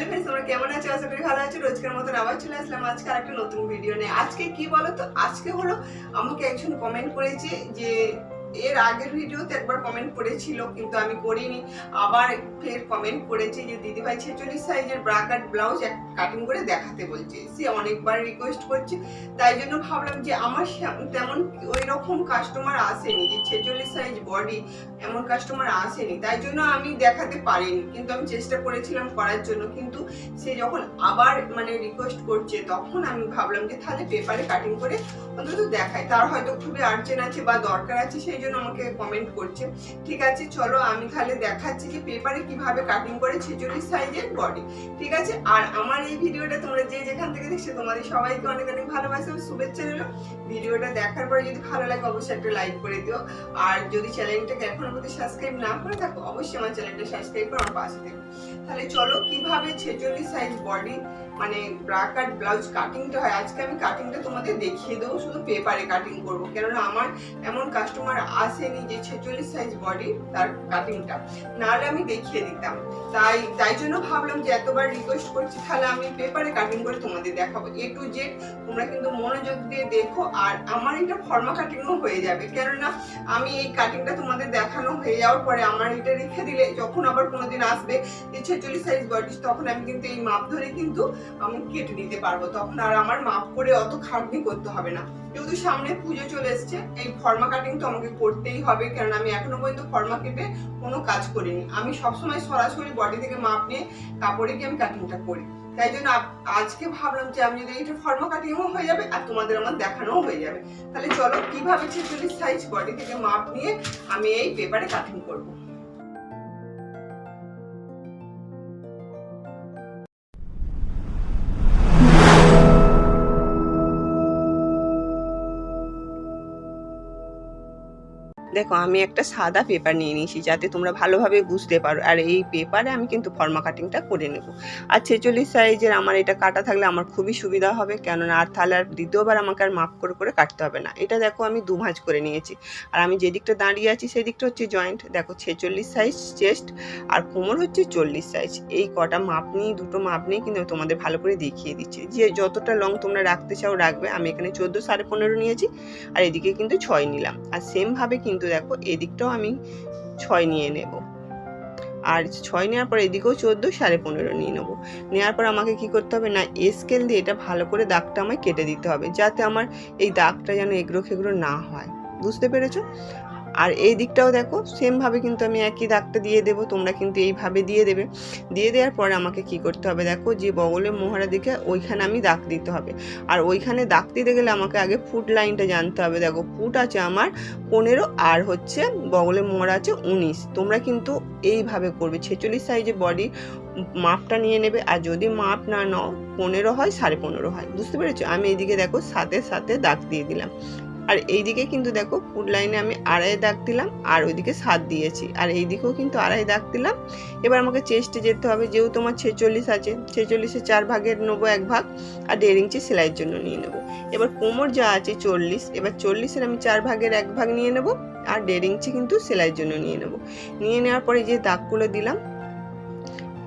Hello friends তোমরা কেমন আছো? আশা করি ভালো আছো। রোজকার মতন আবার চলে আসলাম আজকে একটা নতুন ভিডিও নিয়ে। আজকে কি বলো তো আজকে হলো আমাকে একজন কমেন্ট করেছে যে, এর আগের ভিডিওতে একবার কমেন্ট করেছিল, কিন্তু আমি করিনি। আবার ফের কমেন্ট করেছে যে দিদিভাই ছেচল্লিশ সাইজের ব্রাকাট ব্লাউজ এক কাটিং করে দেখাতে বলছে। সে অনেকবার রিকোয়েস্ট করছে। তাই জন্য ভাবলাম যে, আমার তেমন ওই রকম কাস্টমার আসেনি যে, ছেচল্লিশ সাইজ বডি এমন কাস্টমার আসেনি। তাই জন্য আমি দেখাতে পারিনি। কিন্তু আমি চেষ্টা করেছিলাম করার জন্য। কিন্তু সে যখন আবার মানে রিকোয়েস্ট করছে, তখন আমি ভাবলাম যে, তাহলে পেপারে কাটিং করে অন্তত দেখাই। তার হয়তো খুবই আর্জেন্ট আছে বা দরকার আছে, সেই জন্য আমাকে কমেন্ট করছে। ঠিক আছে, চলো আমি তাহলে দেখাচ্ছি যে পেপারে কীভাবে কাটিং করে ছেচল্লিশ সাইজের বডি ঠিক আছে? আর আমার এই ভিডিওটা তোমরা যে যেখান থেকে দেখছ, তোমাদের সবাইকে অনেক অনেক ভালোবাসা শুভেচ্ছা দিল ভিডিওটা দেখার পরে যদি ভালো লাগে, অবশ্যই একটা লাইক করে দিও। আর যদি চ্যানেলটাকে এখনও পর্যন্ত সাবস্ক্রাইব না করে থাকো, অবশ্যই আমার চ্যানেলটা সাবস্ক্রাইব করে আমার পাশে থেকো। তাহলে চলো, কীভাবে ছেচল্লিশ সাইজ বডি মানে ব্রা কাট ব্লাউজ কাটিংটা হয়, আজকে আমি কাটিংটা তোমাদের দেখিয়ে দেবো, শুধু পেপারে কাটিং করব। কেননা আমার এমন কাস্টমার আসেনি যে ছেচল্লিশ সাইজ বডি তার কাটিংটা নাহলে আমি দেখিয়ে দিতাম। তাই তাই জন্য ভাবলাম যে এতবার রিকোয়েস্ট করছি, তাহলে আমি পেপারে কাটিং করে তোমাদের দেখাবো। এ টু জেড তোমরা কিন্তু মনোযোগ দিয়ে দেখো, আর আমার এটা ফর্মা কাটিংও হয়ে যাবে। কেননা আমি এই কাটিংটা তোমাদের দেখানো হয়ে যাওয়ার পরে আমার এটা রেখে দিলে, যখন আবার কোনোদিন আসবে যে ছেচল্লিশ সাইজ বডি তখন আমি কিন্তু এই মাপ ধরে কিন্তু আমি কেটে নিতে পারব। তখন আর আমার মাপ করে অত খাটনি করতে হবে না। যেহেতু সামনে পুজো চলে এসছে, এই ফর্মা কাটিং তো আমাকে করতেই হবে কারণ আমি এখনও পর্যন্ত ফর্মা কেটে কোনো কাজ করিনি। আমি সবসময় সরাসরি বডি থেকে মাপ নিয়ে কাপড়ে গিয়ে আমি কাটিংটা করি। তাই জন্য আজকে ভাবলাম যে আমি যদি এটা ফর্মা কাটিংও হয়ে যাবে আর তোমাদের আমার দেখানোও হয়ে যাবে। তাহলে চলো, কীভাবে ছেচল্লিশ সাইজ বডি থেকে মাপ নিয়ে আমি এই পেপারে কাটিং করব? দেখো, আমি একটা সাদা পেপার নিয়ে নিয়েছি যাতে তোমরা ভালোভাবে বুঝতে পারো। আর এই পেপারে আমি কিন্তু ফর্মা কাটিংটা করে নেব। আর ছেচল্লিশ সাইজের আমার এটা কাটা থাকলে আমার খুবই সুবিধা হবে, কেননা আর তাহলে আর দ্বিতীয়বার আমাকে আর মাপ করে করে কাটতে হবে না। এটা দেখো, আমি দু ভাঁজ করে নিয়েছি। আর আমি যেদিকটা দাঁড়িয়ে আছি, সেই দিকটা হচ্ছে জয়েন্ট দেখো, ছেচল্লিশ সাইজ চেস্ট আর কোমর হচ্ছে চল্লিশ সাইজ এই কটা মাপ নিয়ে, দুটো মাপ নিয়ে কিন্তু তোমাদের ভালো করে দেখিয়ে দিচ্ছি। যে যতটা লং তোমরা রাখতে চাও, রাখবে। আমি এখানে চোদ্দ সাড়ে পনেরো নিয়েছি, আর এদিকে কিন্তু ছয় নিলাম। আর সেমভাবে কিন্তু দেখো, এদিকটাও আমি ছয় নিয়ে নেব। আর ছয় নেওয়ার পর এদিকেও চোদ্দ, সাড়ে পনেরো নিয়ে নেব। নেওয়ার পর আমাকে কি করতে হবে না স্কেল দিয়ে এটা ভালো করে দাগটা আমায় কেটে দিতে হবে, যাতে আমার এই দাগটা যেন এগরো খেগড়ো না হয়। বুঝতে পেরেছ? আর এই দিকটাও দেখো সেমভাবে কিন্তু আমি একই দাগটা দিয়ে দেবো, তোমরা কিন্তু এইভাবে দিয়ে দেবে। দিয়ে দেওয়ার পরে আমাকে কি করতে হবে দেখো, যে বগলের মোহরা দিকে ওইখানে আমি দাগ দিতে হবে। আর ওইখানে দাগ দিতে গেলে আমাকে আগে ফুট লাইনটা জানতে হবে। দেখো ফুট আছে আমার পনেরো, আর হচ্ছে বগলের মোড় আছে উনিশ। তোমরা কিন্তু এইভাবে করবে। ছেচল্লিশ সাইজে বডি মাপটা নিয়ে নেবে, আর যদি মাপ না নাও, পনেরো হয়, সাড়ে পনেরো হয়। বুঝতে পেরেছ? আমি এইদিকে দেখো, সাথে সাথে দাগ দিয়ে দিলাম। আর এইদিকে কিন্তু দেখো ফুড লাইনে আমি আড়াই দাগ দিলাম, আর ওইদিকে সাত দিয়েছি। আর এইদিকেও কিন্তু আড়াই দাগ দিলাম। এবার আমাকে চেস্টে যেতে হবে, যেহেতু তোমার ছেচল্লিশ আছে, ছেচল্লিশে চার ভাগের নেব এক ভাগ, আর দেড় ইঞ্চি সেলাইয়ের জন্য নিয়ে নেব। এবার কোমর যা আছে চল্লিশ, এবার চল্লিশের আমি চার ভাগের এক ভাগ নিয়ে নেব, আর দেড় ইঞ্চি কিন্তু সেলাইয়ের জন্য নিয়ে নেব। নিয়ে নেওয়ার পরে যে দাগগুলো দিলাম,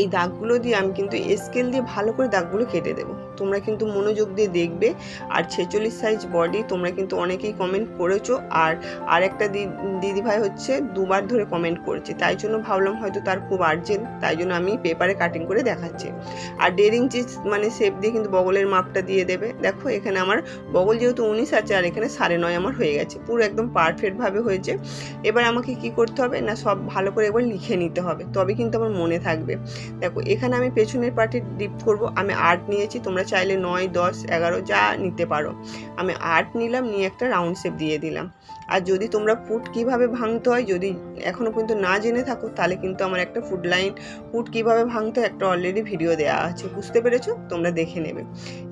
এই দাগগুলো দিয়ে আমি কিন্তু স্কেল দিয়ে ভালো করে দাগগুলো কেটে দেবো। তোমরা কিন্তু মনোযোগ দিয়ে দেখবে। আর ছেচল্লিশ সাইজ বডি তোমরা কিন্তু অনেকেই কমেন্ট করেছ। আর আর একটা দিদিভাই হচ্ছে দুবার ধরে কমেন্ট করেছে। তাই জন্য ভাবলাম হয়তো তার খুব আর্জেন্ট তাই জন্য আমি পেপারে কাটিং করে দেখাচ্ছি। আর দেড় ইঞ্চি মানে শেপ দিয়ে কিন্তু বগলের মাপটা দিয়ে দেবে। দেখো এখানে আমার বগল যেহেতু উনিশ আছে, আর এখানে সাড়ে নয় আমার হয়ে গেছে। পুরো একদম পারফেক্টভাবে হয়েছে। এবার আমাকে কি করতে হবে? না, সব ভালো করে একবার লিখে নিতে হবে। তবে কিন্তু আমার মনে থাকবে। দেখো, এখানে আমি পেছনের পার্টে ডিপ করব। আমি আর্ট নিয়েছি, তোমরা চাইলে নয়, দশ, এগারো, যা নিতে পারো। আমি আট নিলাম, নিয়ে একটা রাউন্ড শেপ দিয়ে দিলাম। আর যদি তোমরা পুট কীভাবে ভাঙতে হয়, যদি এখনও পর্যন্ত না জেনে থাকো, তাহলে কিন্তু আমার একটা ফুড লাইন ফুড কীভাবে ভাঙতে একটা অলরেডি ভিডিও দেওয়া আছে, বুঝতে পেরেছ? তোমরা দেখে নেবে।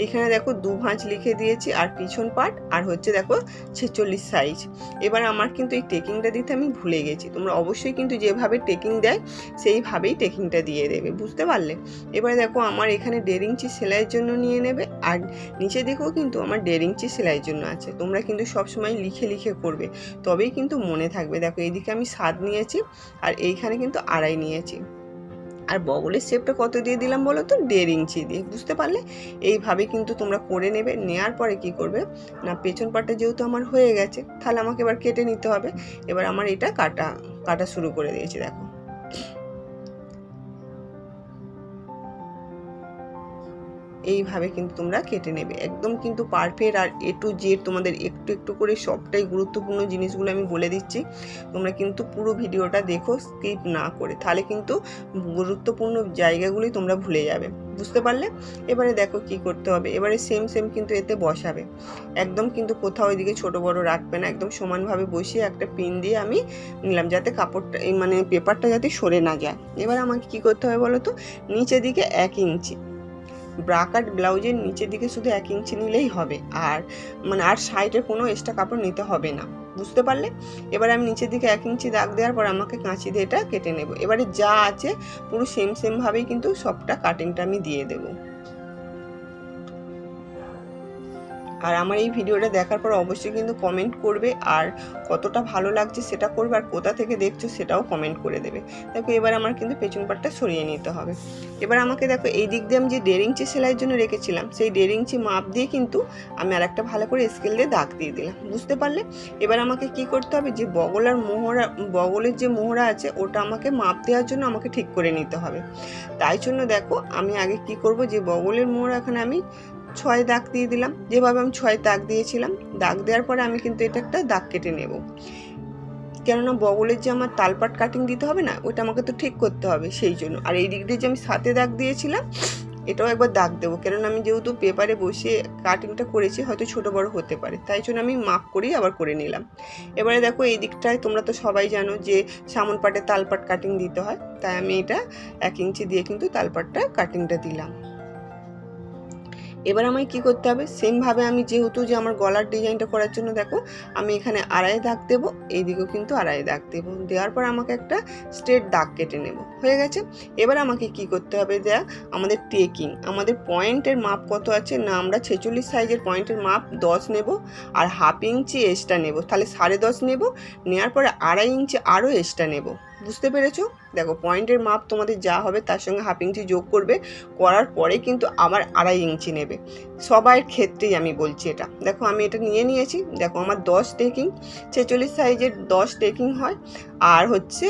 এখানে দেখো দু ভাঁজ লিখে দিয়েছি, আর পিছন পার্ট আর হচ্ছে দেখো ছেচল্লিশ সাইজ এবার আমার কিন্তু এই টেকিংটা দিতে আমি ভুলে গেছি। তোমরা অবশ্যই কিন্তু যেভাবে টেকিং দেয়, সেইভাবেই টেকিংটা দিয়ে দেবে, বুঝতে পারলে? এবার দেখো আমার এখানে ইঞ্চি সেলাইয়ের জন্য নিয়ে নেবে, আর নিচে দেখেও কিন্তু আমার ইঞ্চি সেলাইয়ের জন্য আছে। তোমরা কিন্তু সবসময় লিখে লিখে করবে, তবেই কিন্তু মনে থাকবে। দেখো এইদিকে আমি সাত নিয়েছি আর এইখানে কিন্তু আড়াই নিয়েছি। আর বগলের শেপটা কত দিয়ে দিলাম বলো তো? দেড় ইঞ্চি দিয়ে। বুঝতে পারলে? এইভাবে কিন্তু তোমরা করে নেবে। নেওয়ার পরে কি করবে? না, পেছন পাটটা যেহেতু আমার হয়ে গেছে, তাহলে আমাকে এবার কেটে নিতে হবে। এবার আমার এটা কাটা কাটা শুরু করে দিয়েছি, দেখো। এইভাবে কিন্তু তোমরা কেটে নেবে। একদম কিন্তু পারফেক্ট আর এ টু জেড তোমাদের একটু একটু করে সবটাই গুরুত্বপূর্ণ জিনিসগুলো আমি বলে দিচ্ছি। তোমরা কিন্তু পুরো ভিডিওটা দেখো স্কিপ না করে। তাহলে কিন্তু গুরুত্বপূর্ণ জায়গাগুলি তোমরা ভুলে যাবে। বুঝতে পারলে? এবারে দেখো কি করতে হবে। এবারে সেম সেম কিন্তু এতে বসাবে। একদম কিন্তু কোথাও এদিকে ছোট, বড় রাখবে না। একদম সমানভাবে বসিয়ে একটা পিন দিয়ে আমি নিলাম যাতে কাপড়টা মানে পেপারটা যাতে সরে না যায়। এবার আমাকে কি করতে হবে বলো তো? নিচের দিকে এক ইঞ্চি ব্রাকাট ব্লাউজের নিচের দিকে শুধু এক ইঞ্চি নিলেই হবে। আর মানে আর সাইডে কোনো এক্সট্রা কাপড় নিতে হবে না। বুঝতে পারলে? এবার আমি নিচের দিকে এক ইঞ্চি দাগ দেওয়ার পর আমাকে কাঁচি দিয়ে এটা কেটে নেব। এবারে যা আছে পুরো সেম সেমভাবেই কিন্তু সবটা কাটিংটা আমি দিয়ে দেবো। আর আমার এই ভিডিওটা দেখার পর অবশ্যই কিন্তু কমেন্ট করবে আর কতটা ভালো লাগছে সেটা করবে আর কোথা থেকে দেখছ সেটাও কমেন্ট করে দেবে। দেখো, এবার আমার কিন্তু পেছন পাটটা সরিয়ে নিতে হবে। এবার আমাকে দেখো, এই দিক দিয়ে আমি যে ডেরিংচি সেলাইয়ের জন্য রেখেছিলাম, সেই ইঞ্চি মাপ দিয়ে কিন্তু আমি আর একটা ভালো করে স্কেল দিয়ে দাগ দিয়ে দিলাম। বুঝতে পারলে? এবার আমাকে কি করতে হবে? যে বগলার মোহরা, বগলের যে মোহরা আছে, ওটা আমাকে মাপ দেওয়ার জন্য আমাকে ঠিক করে নিতে হবে। তাই জন্য দেখো, আমি আগে কি করব? যে বগলের মোহরা এখানে আমি ছয় দাগ দিয়ে দিলাম। যেভাবে আমি ছয় দাগ দিয়েছিলাম, দাগ দেওয়ার পরে আমি কিন্তু এটা একটা দাগ কেটে নেব। কেননা বগলের যে আমার তালপাট কাটিং দিতে হবে না, ওটা আমাকে তো ঠিক করতে হবে সেই জন্য। আর এই দিক দিয়ে যে আমি সাথে দাগ দিয়েছিলাম, এটাও একবার দাগ দেবো। কেননা আমি যেহেতু পেপারে বসে কাটিংটা করেছি, হয়তো ছোট বড় হতে পারে। তাই জন্য আমি মাপ করেই আবার করে নিলাম। এবারে দেখো এই দিকটায় তোমরা তো সবাই জানো যে সামন পাটে তালপাট কাটিং দিতে হয়। তাই আমি এটা এক ইঞ্চি দিয়ে কিন্তু তালপাটটা কাটিংটা দিলাম। এবার আমায় কি করতে হবে? সেমভাবে আমি যেহেতু যে আমার গলার ডিজাইনটা করার জন্য দেখো, আমি এখানে আড়াই দাগ দেবো, এইদিকেও কিন্তু আড়াই দাগ দেবো। দেওয়ার পর আমাকে একটা স্ট্রেট দাগ কেটে নেব। হয়ে গেছে? এবার আমাকে কি করতে হবে দেয়া আমাদের টেকিং আমাদের পয়েন্টের মাপ কত আছে? না, আমরা ছেচল্লিশ সাইজের পয়েন্টের মাপ দশ নেব আর হাফ ইঞ্চি এক্সট্রা নেব। তাহলে সাড়ে দশ নেব নেওয়ার পরে আড়াই ইঞ্চি আরও এক্সট্রা নেব। বুঝতে পেরেছ? দেখো পয়েন্টের মাপ তোমাদের যা হবে তার সঙ্গে হাফ ইঞ্চি যোগ করবে, করার পরে কিন্তু আবার আড়াই ইঞ্চি নেবে। সবার ক্ষেত্রেই আমি বলছি এটা। দেখো, আমি এটা নিয়ে নিয়েছি। দেখো, আমার দশ টেকিং ছেচল্লিশ সাইজের দশ টেকিং হয়। আর হচ্ছে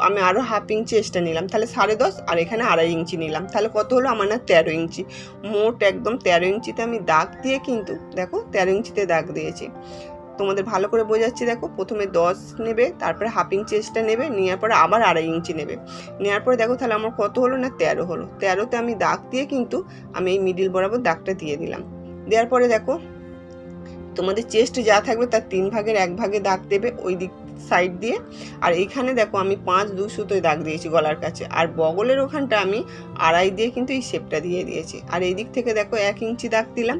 আমি আরও হাফ ইঞ্চি এক্সট্রা নিলাম। তাহলে সাড়ে দশ আর এখানে আড়াই ইঞ্চি নিলাম। তাহলে কত হলো? আমার না তেরো ইঞ্চি মোট একদম তেরো ইঞ্চিতে আমি দাগ দিয়ে কিন্তু, দেখো, তেরো ইঞ্চিতে দাগ দিয়েছি। তোমাদের ভালো করে বোঝাচ্ছি, দেখো। প্রথমে দশ নেবে, তারপরে হাফ ইঞ্চি নেবে নেওয়ার পরে আবার আড়াই ইঞ্চি নেবে। নেওয়ার পরে দেখো তাহলে আমার কত হলো না তেরো হলো। তেরোতে আমি দাগ দিয়ে কিন্তু আমি এই মিডিল বরাবর দাগটা দিয়ে দিলাম। দেওয়ার পরে দেখো, তোমাদের চেস্ট যা থাকবে তার তিন ভাগের এক ভাগে দাগ দেবে, ওই দিক সাইড দিয়ে। আর এইখানে দেখো আমি পাঁচ, দু সুতোয় দাগ দিয়েছি গলার কাছে। আর বগলের ওখানটা আমি আড়াই দিয়ে কিন্তু এই শেপটা দিয়ে দিয়েছি। আর এই দিক থেকে দেখো এক ইঞ্চি দাগ দিলাম।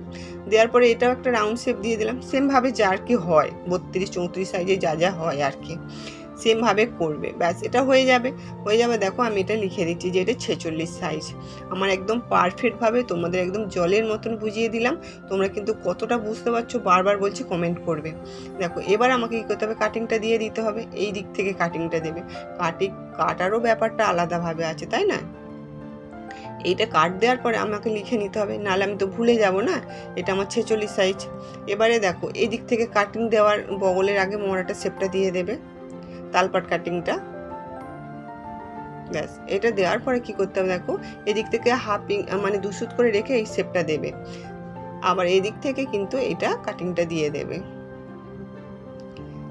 দেওয়ার পরে এটাও একটা রাউন্ড শেপ দিয়ে দিলাম। সেমভাবে যা আর কি হয়, বত্রিশ, চৌত্রিশ সাইজে যা যা হয় আর কি। সেমভাবে করবে। ব্যাস, এটা হয়ে যাবে। হয়ে যাবে, দেখো আমি এটা লিখে দিচ্ছি যে এটা ছেচল্লিশ সাইজ আমার একদম পারফেক্টভাবে তোমাদের একদম জলের মতন বুঝিয়ে দিলাম। তোমরা কিন্তু কতটা বুঝতে পারছ বারবার বলছি কমেন্ট করবে। দেখো, এবার আমাকে কী করতে হবে? কাটিংটা দিয়ে দিতে হবে। এই দিক থেকে কাটিংটা দেবে। কাটিং কাটারও ব্যাপারটা আলাদাভাবে আছে, তাই না? এইটা কাট দেওয়ার পরে আমাকে লিখে নিতে হবে। নাহলে আমি তো ভুলে যাব না? এটা আমার ছেচল্লিশ সাইজ এবারে দেখো, এই দিক থেকে কাটিং দেওয়ার বগলের আগে মোড়াটা শেপটা দিয়ে দেবে। তালপাট কাটিংটা ব্যাস, এটা দেওয়ার পরে কি করতে হবে দেখো, এদিক থেকে হাফ মানে দুশুত করে রেখে এই শেপটা দেবে। আবার এদিক থেকে কিন্তু এটা কাটিংটা দিয়ে দেবে।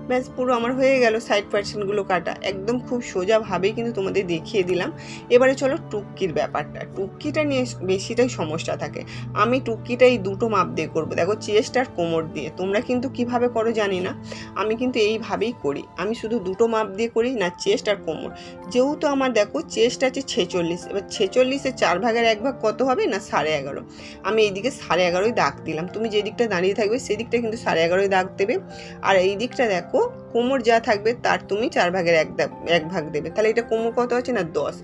ব্যাস, পুরো আমার হয়ে গেল সাইড পার্সেন্টগুলো কাটা। একদম খুব সোজাভাবেই কিন্তু তোমাদের দেখিয়ে দিলাম। এবারে চলো টুকির ব্যাপারটা। টুকিটা নিয়ে বেশিটাই সমস্যা থাকে। আমি টুক্কিটা এই দুটো মাপ দিয়ে করব। দেখো চেস্ট আর কোমর দিয়ে। তোমরা কিন্তু কীভাবে করো জানি না। আমি কিন্তু এইভাবেই করি। আমি শুধু দুটো মাপ দিয়ে করি না চেস্ট আর কোমর। যেহেতু আমার দেখো চেস্ট আছে ছেচল্লিশ। এবার ছেচল্লিশে চার ভাগের এক ভাগ কত হবে না, সাড়ে এগারো। আমি এইদিকে সাড়ে এগারোই দাগ দিলাম। তুমি যেদিকটা দাঁড়িয়ে থাকবে, সেদিকটা কিন্তু সাড়ে এগারোই দাগ দেবে। আর এই দিকটা দেখো কোমর যা থাকবে তার তুমি চার ভাগের এক এক ভাগ দেবে। তাহলে এটা কোমর কত আছে না দশ?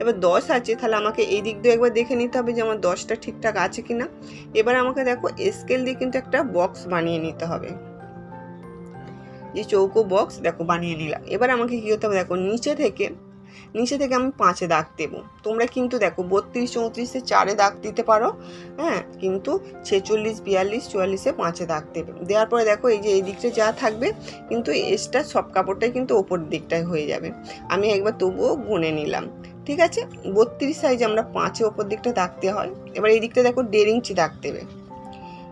এবার দশ আছে, তাহলে আমাকে এই দিক দিয়ে একবার দেখে নিতে হবে যে আমার দশটা ঠিকঠাক আছে কি না এবার আমাকে দেখো স্কেল দিয়ে কিন্তু একটা বক্স বানিয়ে নিতে হবে। যে চৌকো বক্স দেখো বানিয়ে নিলাম। এবার আমাকে কী করতে হবে দেখো, নিচে থেকে নিচে থেকে আমি পাঁচে দাগ দেবো। তোমরা কিন্তু দেখো বত্রিশ, চৌত্রিশে চারে দাগ দিতে পারো। হ্যাঁ কিন্তু ছেচল্লিশ, বিয়াল্লিশ, চুয়াল্লিশে পাঁচে দাগ দেবে। দেওয়ার পরে দেখো এই যে এই দিকটা যা থাকবে, কিন্তু এসটা সব কাপড়টাই কিন্তু ওপর দিকটায় হয়ে যাবে। আমি একবার তবুও গুনে নিলাম। ঠিক আছে? বত্রিশ সাইজে আমরা পাঁচে ওপর দিকটা দাগতে হয়। এবার এই দিকটা দেখো ইঞ্চি দাগ দেবে।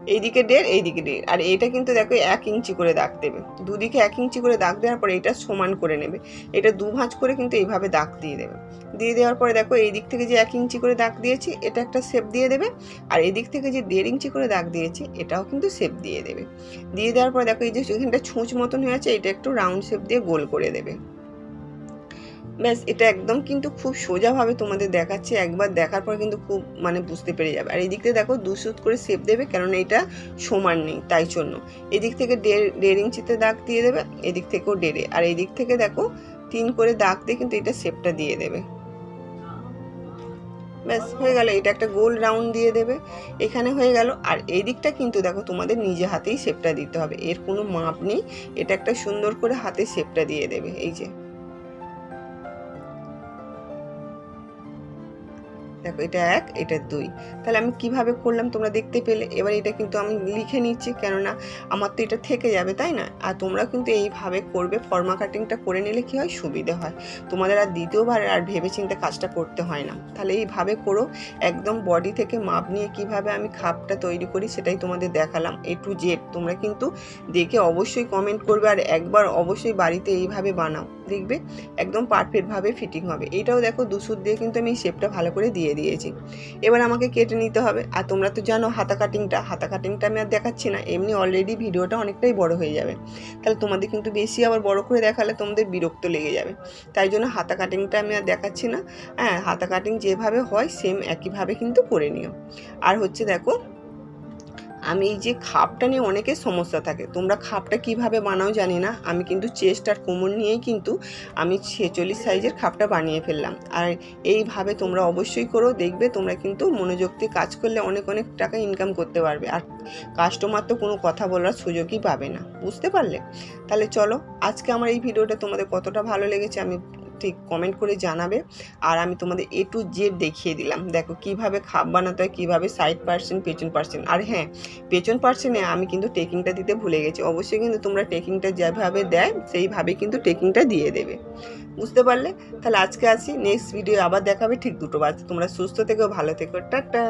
এইদিকে দেড় এইদিকে দেড়। আর এইটা কিন্তু দেখো এক ইঞ্চি করে দাগ দেবে। দুদিকে এক ইঞ্চি করে দাগ দেওয়ার পরে এটা সমান করে নেবে। এটা দু ভাঁজ করে কিন্তু এইভাবে দাগ দিয়ে দেবে। দিয়ে দেওয়ার পরে দেখো এই দিক থেকে যে এক ইঞ্চি করে দাগ দিয়েছি, এটা একটা শেপ দিয়ে দেবে। আর এদিক থেকে যে দেড় ইঞ্চি করে দাগ দিয়েছি, এটাও কিন্তু শেপ দিয়ে দেবে। দিয়ে দেওয়ার পরে দেখো এই যে এখানটা ছুঁচ মতন হয়ে আছে, এটা একটু রাউন্ড শেপ দিয়ে গোল করে দেবে। ব্যাস, এটা একদম কিন্তু খুব সোজাভাবে তোমাদের দেখাচ্ছে। একবার দেখার পর কিন্তু খুব মানে বুঝতে পেরে যাবে। আর এদিক থেকে দেখো দুসুত করে শেপ দেবে, কেননা এটা সমান নেই তাই জন্য। এদিক থেকে দেড় দেড় ইঞ্চিতে দাগ দিয়ে দেবে, এদিক থেকেও দেড়ে। আর এদিক থেকে দেখো, তিন করে দাগ দিয়ে কিন্তু এটা শেপটা দিয়ে দেবে। ব্যাস, হয়ে গেল। এটা একটা গোল রাউন্ড দিয়ে দেবে। এখানে হয়ে গেল। আর এই দিকটা কিন্তু দেখো, তোমাদের নিজে হাতেই শেপটা দিতে হবে। এর কোনো মাপ নেই। এটা একটা সুন্দর করে হাতে শেপটা দিয়ে দেবে। এই যে। দেখো, এটা এক, এটা দুই। তাহলে আমি কীভাবে করলাম তোমরা দেখতে পেলে? এবার এটা কিন্তু আমি লিখে নিচ্ছি, কেননা আমার তো এটা থেকে যাবে, তাই না? আর তোমরা কিন্তু এইভাবে করবে ফর্মা কাটিংটা করে নিলে কি হয়? সুবিধে হয়। তোমাদের আর দ্বিতীয়বার আর ভেবে চিন্তে কাজটা করতে হয় না। তাহলে এইভাবে করো, একদম বডি থেকে মাপ নিয়ে কীভাবে আমি খাপটা তৈরি করি সেটাই তোমাদের দেখালাম এ টু জেড তোমরা কিন্তু দেখে অবশ্যই কমেন্ট করবে, আর একবার অবশ্যই বাড়িতে এইভাবে বানাও। দেখবে একদম পারফেক্টভাবে ফিটিং হবে। এইটাও দেখো দুসুর দিয়ে কিন্তু আমি শেপটা ভালো করে দিয়ে দিয়েছি। এবার আমাকে কেটে নিতে হবে। আর তোমরা তো জানো হাতা কাটিংটা হাতা কাটিংটা আমি আর দেখাচ্ছি না। এমনি অলরেডি ভিডিওটা অনেকটাই বড় হয়ে যাবে। তাহলে তোমাদের কিন্তু বেশি আবার বড় করে দেখালে তোমাদের বিরক্ত লেগে যাবে। তাই জন্য হাতা কাটিংটা আমি আর দেখাচ্ছি না। হ্যাঁ হাতা কাটিং যেভাবে হয় সেম একইভাবে কিন্তু করে নিও। আর হচ্ছে দেখো আমি এই যে খাপটা নিয়ে অনেকের সমস্যা থাকে। তোমরা খাপটা কীভাবে বানাও জানি না। আমি কিন্তু চেস্ট আর কোমর নিয়েই কিন্তু আমি ছেচল্লিশ সাইজের খাপটা বানিয়ে ফেললাম। আর এইভাবে তোমরা অবশ্যই করো। দেখবে তোমরা কিন্তু মনোযোগ দিয়ে কাজ করলে অনেক অনেক টাকা ইনকাম করতে পারবে। আর কাস্টমার তো কোনো কথা বলার সুযোগই পাবে না। বুঝতে পারলে? তাহলে চলো, আজকে আমার এই ভিডিওটা তোমাদের কতটা ভালো লেগেছে আমি ঠিক কমেন্ট করে জানাবে। আর আমি তোমাদের এ টু জেড দেখিয়ে দিলাম। দেখো কীভাবে খাপ বানাতে হয়, কীভাবে সাইড পার্সেন্ট পেছন পার্সেন্ট আর হ্যাঁ পেছন পার্সেন্টে আমি কিন্তু টেকিংটা দিতে ভুলে গেছি। অবশ্যই কিন্তু তোমরা টেকিংটা যেভাবে দেয় সেইভাবে কিন্তু টেকিংটা দিয়ে দেবে। বুঝতে পারলে? তাহলে আজকে আসি নেক্সট ভিডিও আবার দেখাবে। ঠিক দুটো বাজে। তোমরা সুস্থ থেকো, ভালো থেকো। টাটা!